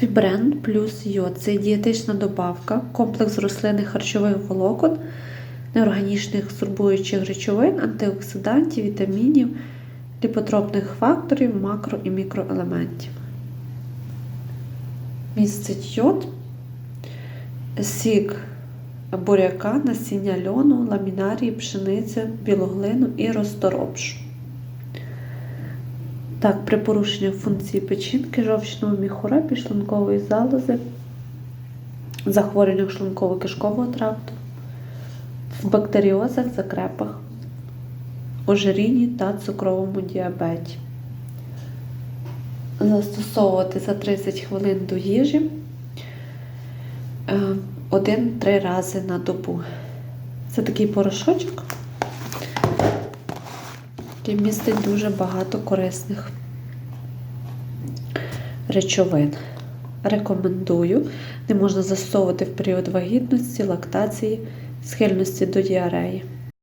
Фібрен плюс йод це дієтична добавка, комплекс рослинних харчових волокон, неорганічних сорбуючих речовин, антиоксидантів, вітамінів, ліпотропних факторів, макро і мікроелементів. Містить йод, сік буряка, насіння льону, ламінарії, пшениці, білоглину і розторопшу. Так, при порушенні функції печінки, жовчного міхура, підшлункової залози, захворюваннях шлунково-кишкового тракту, в бактеріозах, закрепах, ожирінні та цукровому діабеті. Застосовувати за 30 хвилин до їжі е, один-три рази на добу. Це такий порошочок, який містить дуже багато корисних речовин. Рекомендую. Не можна застосовувати в період вагітності, лактації, схильності до діареї.